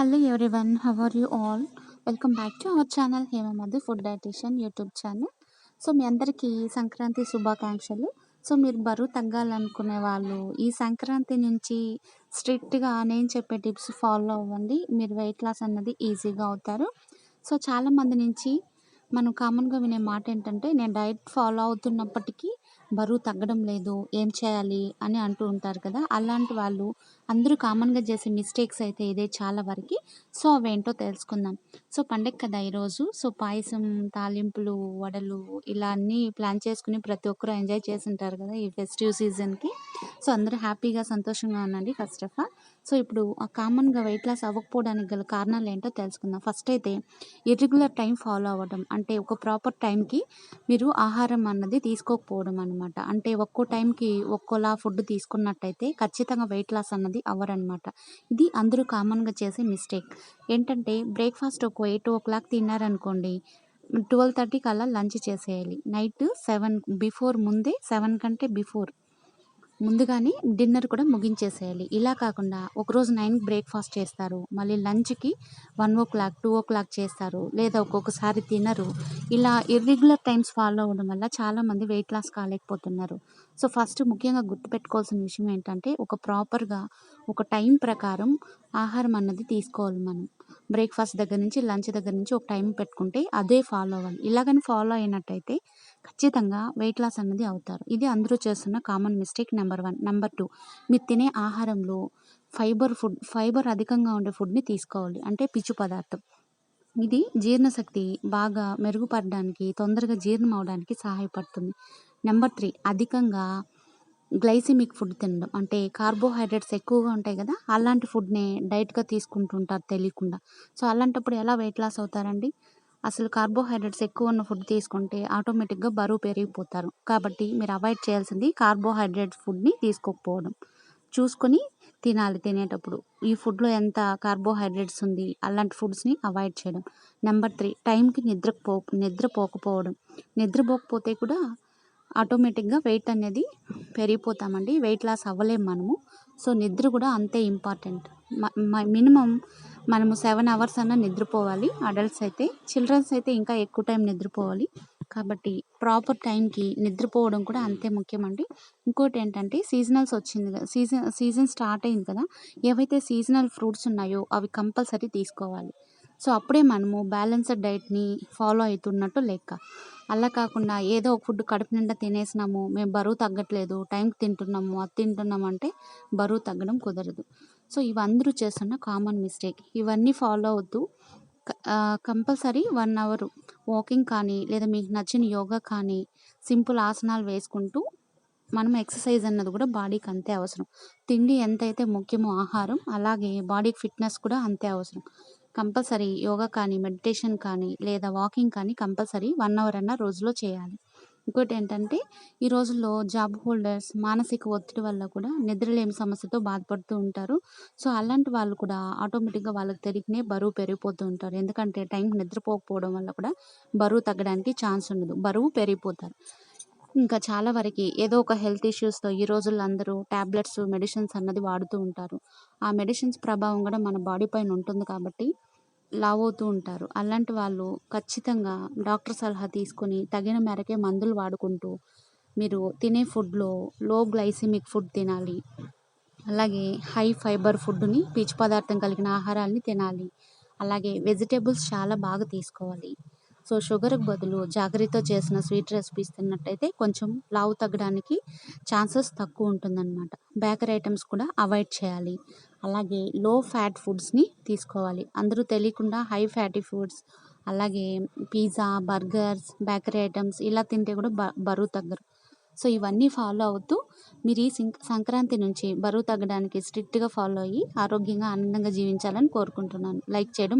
Hello everyone how are you all welcome back to our channel Hemamadhu food dietitian YouTube channel so మీ అందరికీ సంక్రాంతి శుభాకాంక్షలు. So మీరు బరువు తగ్గాలనుకునే వాళ్ళు ఈ సంక్రాంతి నుంచి స్ట్రిక్ట్గా నేను చెప్పే టిప్స్ ఫాలో అవ్వండి. మీరు వెయిట్ లాస్ అన్నది ఈజీగా అవుతారు. సో చాలామంది నుంచి మనం కామన్గా వినే మాట ఏంటంటే నేను డైట్ ఫాలో అవుతున్నప్పటికీ బరువు తగ్గడం లేదు ఏం చేయాలి అని అంటూ ఉంటారు కదా. అలాంటి వాళ్ళు అందరూ కామన్గా చేసే మిస్టేక్స్ అయితే ఇదే చాలా వరకు. సో అవేంటో తెలుసుకుందాం. సో పండగ కదా ఈరోజు సో పాయసం తాలింపులు వడలు ఇలా అన్నీ ప్లాన్ చేసుకుని ప్రతి ఒక్కరూ ఎంజాయ్ చేసి ఉంటారు కదా ఈ ఫెస్టివ్ సీజన్కి. సో అందరూ హ్యాపీగా సంతోషంగా ఉండండి ఫస్ట్ ఆఫ్ ఆల్. సో ఇప్పుడు ఆ కామన్గా వెయిట్ లాస్ అవ్వకపోవడానికి గల కారణాలు ఏంటో తెలుసుకుందాం. ఫస్ట్ అయితే ఇర్రెగ్యులర్ టైం ఫాలో అవ్వడం అంటే ఒక ప్రాపర్ టైంకి మీరు ఆహారం అన్నది తీసుకోకపోవడం అనమాట అంటే ఒక్కో టైంకి ఒక్కోలా ఫుడ్ తీసుకున్నట్టయితే ఖచ్చితంగా వెయిట్ లాస్ అన్నది అవ్వరనమాట ఇది అందరూ కామన్గా చేసే మిస్టేక్. ఏంటంటే బ్రేక్ఫాస్ట్ ఒక ఎయిట్ ఓ క్లాక్ తిన్నారనుకోండి ట్వెల్వ్ థర్టీకి అలా లంచ్ చేసేయాలి. నైట్ సెవెన్ బిఫోర్ ముందే సెవెన్ కంటే బిఫోర్ ముందుగానే డిన్నర్ కూడా ముగించేసేయాలి. ఇలా కాకుండా ఒకరోజు నైన్ బ్రేక్ఫాస్ట్ చేస్తారు. మళ్ళీ లంచ్కి one o'clock two o'clock చేస్తారు. లేదా ఒక్కొక్కసారి తినరు. ఇలా ఇర్రెగ్యులర్ టైమ్స్ ఫాలో అవ్వడం వల్ల చాలామంది వెయిట్ లాస్ కాలేకపోతున్నారు. సో ఫస్ట్ ముఖ్యంగా గుర్తుపెట్టుకోవాల్సిన విషయం ఏంటంటే ఒక ప్రాపర్గా ఒక టైం ప్రకారం ఆహారం అన్నది తీసుకోవాలి మనం. బ్రేక్ఫాస్ట్ దగ్గర నుంచి లంచ్ దగ్గర నుంచి ఒక టైం పెట్టుకుంటే అదే ఫాలో అవ్వాలి. ఇలాగని ఫాలో అయినట్టయితే ఖచ్చితంగా వెయిట్ లాస్ అన్నది అవుతారు. ఇది అందరూ చేస్తున్న common mistake number one. Number two మీరు తినే ఆహారంలో ఫైబర్ ఫుడ్ ఫైబర్ అధికంగా ఉండే ఫుడ్ని తీసుకోవాలి. అంటే పిచ్చు పదార్థం. ఇది జీర్ణశక్తి బాగా మెరుగుపడడానికి తొందరగా జీర్ణం అవడానికి సహాయపడుతుంది. నెంబర్ త్రీ అధికంగా గ్లైసిమిక్ ఫుడ్ తినడం. అంటే కార్బోహైడ్రేట్స్ ఎక్కువగా ఉంటాయి కదా అలాంటి ఫుడ్నే డైట్గా తీసుకుంటుంటారు తెలియకుండా. సో అలాంటప్పుడు ఎలా వెయిట్ లాస్ అవుతారండి? అసలు కార్బోహైడ్రేట్స్ ఎక్కువ ఉన్న ఫుడ్ తీసుకుంటే ఆటోమేటిక్గా బరువు పెరిగిపోతారు. కాబట్టి మీరు అవాయిడ్ చేయాల్సింది కార్బోహైడ్రేట్ ఫుడ్ని తీసుకోకపోవడం. చూసుకొని తినాలి. తినేటప్పుడు ఈ ఫుడ్లో ఎంత కార్బోహైడ్రేట్స్ ఉంది అలాంటి ఫుడ్స్ని అవాయిడ్ చేయడం. నెంబర్ త్రీ టైంకి నిద్రపో నిద్రపోకపోవడం నిద్రపోకపోతే కూడా ఆటోమేటిక్గా వెయిట్ అనేది పెరిగిపోతామండి. వెయిట్ లాస్ అవ్వలేము మనము. సో నిద్ర కూడా అంతే ఇంపార్టెంట్ మినిమం మనము సెవెన్ అవర్స్ అన్న నిద్రపోవాలి. అడల్ట్స్ అయితే చిల్డ్రన్స్ అయితే ఇంకా ఎక్కువ టైం నిద్రపోవాలి. కాబట్టి ప్రాపర్ టైంకి నిద్రపోవడం కూడా అంతే ముఖ్యమండి. ఇంకోటి ఏంటంటే సీజనల్స్ వచ్చింది కదా సీజన్ సీజన్ స్టార్ట్ అయింది కదా ఏవైతే సీజనల్ ఫ్రూట్స్ ఉన్నాయో అవి కంపల్సరీ తీసుకోవాలి. సో అప్పుడే మనము బ్యాలెన్స్డ్ డైట్ని ఫాలో అవుతున్నట్టు లెక్క. అలా కాకుండా ఏదో ఒక ఫుడ్ కడుపు నిండా తినేసినాము మేము బరువు తగ్గట్లేదు టైంకి తింటున్నాము అది తింటున్నాము అంటే బరువు తగ్గడం కుదరదు. సో ఇవి అందరూ చేస్తున్న కామన్ మిస్టేక్. ఇవన్నీ ఫాలో అవుతూ కంపల్సరీ వన్ అవర్ వాకింగ్ కానీ లేదా మీకు నచ్చిన యోగా కానీ సింపుల్ ఆసనాలు వేసుకుంటూ మనం ఎక్సర్సైజ్ అన్నది కూడా బాడీకి అంతే అవసరం. తిండి ఎంతైతే ముఖ్యమో ఆహారం అలాగే బాడీకి ఫిట్నెస్ కూడా అంతే అవసరం. కంపల్సరీ యోగా కానీ మెడిటేషన్ కానీ లేదా వాకింగ్ కానీ కంపల్సరీ వన్ అవర్ అన్న రోజులో చేయాలి. ఇంకోటి ఏంటంటే ఈ రోజుల్లో జాబ్ హోల్డర్స్ మానసిక ఒత్తిడి వల్ల కూడా నిద్రలేమి సమస్యతో బాధపడుతూ ఉంటారు. సో అలాంటి వాళ్ళు కూడా ఆటోమేటిక్గా వాళ్ళకి తెలియకనే బరువు పెరిగిపోతూ ఉంటారు. ఎందుకంటే టైంకి నిద్రపోకపోవడం వల్ల కూడా బరువు తగ్గడానికి ఛాన్స్ ఉండదు. బరువు పెరిగిపోతారు. ఇంకా చాలా వరకు ఏదో ఒక హెల్త్ ఇష్యూస్తో ఈ రోజుల్లో అందరూ ట్యాబ్లెట్స్ మెడిసిన్స్ అన్నది వాడుతూ ఉంటారు. ఆ మెడిసిన్స్ ప్రభావం కూడా మన బాడీ పైన ఉంటుంది కాబట్టి లావ్ అవుతూ ఉంటారు. అలాంటి వాళ్ళు ఖచ్చితంగా డాక్టర్ సలహా తీసుకొని తగిన మేరకే మందులు వాడుకుంటూ మీరు తినే ఫుడ్లో లో గ్లైసిమిక్ ఫుడ్ తినాలి. అలాగే హై ఫైబర్ ఫుడ్ని పీచు పదార్థం కలిగిన ఆహారాన్ని తినాలి. అలాగే వెజిటేబుల్స్ చాలా బాగా తీసుకోవాలి. సో షుగర్కి బదులు జాగ్రత్తతో చేసిన స్వీట్ రెసిపీస్ తిన్నట్టయితే కొంచెం లావు తగ్గడానికి ఛాన్సెస్ తక్కువ ఉంటుందన్నమాట. బేకరీ ఐటమ్స్ కూడా అవాయిడ్ చేయాలి. అలాగే లో ఫ్యాట్ ఫుడ్స్ని తీసుకోవాలి. అందరూ తెలియకుండా హై ఫ్యాటీ ఫుడ్స్ అలాగే పిజ్జా బర్గర్స్ బేకరీ ఐటమ్స్ ఇలా తింటే కూడా బ బరువు తగ్గరు. సో ఇవన్నీ ఫాలో అవుతూ మీరు ఈ సంక్రాంతి నుంచి బరువు తగ్గడానికి స్ట్రిక్ట్గా ఫాలో అయ్యి ఆరోగ్యంగా ఆనందంగా జీవించాలని కోరుకుంటున్నాను. లైక్ చేయడం